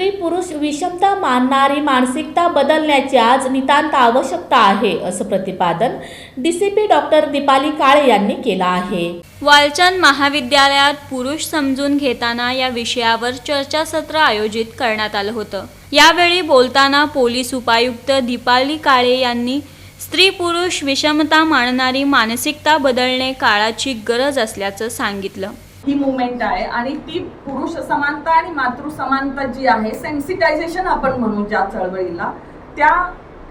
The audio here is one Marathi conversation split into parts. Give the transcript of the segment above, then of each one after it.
स्त्री पुरुष विषमता मानणारी मानसिकता बदलण्याची आज नितांत आवश्यकता आहे असं प्रतिपादन डीसीपी डॉक्टर दीपाली काळे यांनी केलं आहे. वालचंद महाविद्यालयात पुरुष समजून घेताना या विषयावर चर्चासत्र आयोजित करण्यात आलं होतं. यावेळी बोलताना पोलीस उपायुक्त दीपाली काळे यांनी स्त्री पुरुष विषमता मानणारी मानसिकता बदलणे काळाची गरज असल्याचं सांगितलं. ही मुवमेंट आहे. आणि ती पुरुष समानता आणि मातृ समानता जी आहे सेन्सिटायझेशन आपण म्हणू ज्या चळवळीला त्या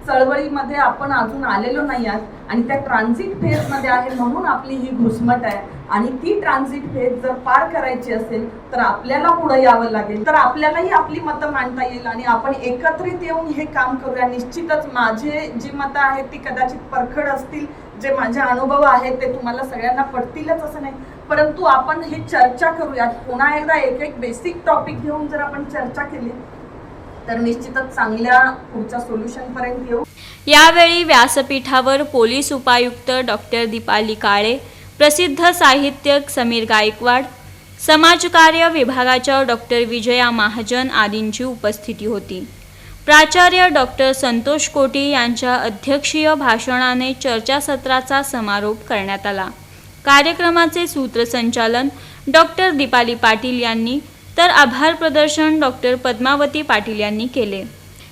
चळवळीमध्ये आपण अजून आलेलो नाही आहात आणि त्या ट्रान्झिट फेजमध्ये आहे म्हणून आपली ही घुसमट आहे. आणि ती ट्रान्झिट फेज जर पार करायची असेल तर आपल्याला पुढे यावं लागेल. तर आपल्यालाही आपली मतं मांडता येईल आणि आपण एकत्रित येऊन हे काम करूया. निश्चितच माझे जी मतं आहेत ती कदाचित परखड असतील. जे माझे अनुभव आहेत ते तुम्हाला सगळ्यांना पडतीलच असं नाही. परंतु आपण हे चर्चा करूयात पुन्हा एकदा एक एक बेसिक टॉपिक घेऊन जर आपण चर्चा केली तर निश्चितच चांगल्या पुढच्या सोल्युशन पर्यंत येऊ. यावेळी व्यासपीठावर पोलीस उपायुक्त डॉक्टर दीपाली काळे प्रसिद्ध साहित्यक समीर गायकवाड समाजकार्य विभागाच्या डॉक्टर विजया महाजन आदींची उपस्थिती होती. प्राचार्य डॉक्टर संतोष कोटी यांच्या अध्यक्षीय भाषणाने चर्चासत्राचा समारोप करण्यात आला. कार्यक्रमाचे सूत्रसंचालन डॉक्टर दीपाली पाटील यांनी तर आभार प्रदर्शन डॉक्टर पद्मावती पाटील यांनी केले.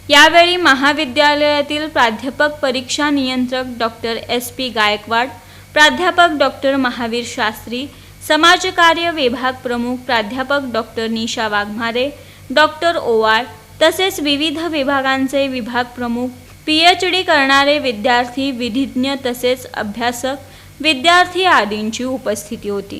यावेळी महाविद्यालयातील प्राध्यापक परीक्षा नियंत्रक डॉक्टर एस पी गायकवाड प्राध्यापक डॉक्टर महावीर शास्त्री समाजकार्य विभाग प्रमुख प्राध्यापक डॉक्टर निशा वाघमारे डॉक्टर ओवाळ तसेच विविध विभागांचे विभाग प्रमुख पी एच डी करणारे विद्यार्थी विधिज्ञ तसेच अभ्यासक विद्यार्थी आदींची उपस्थिती होती.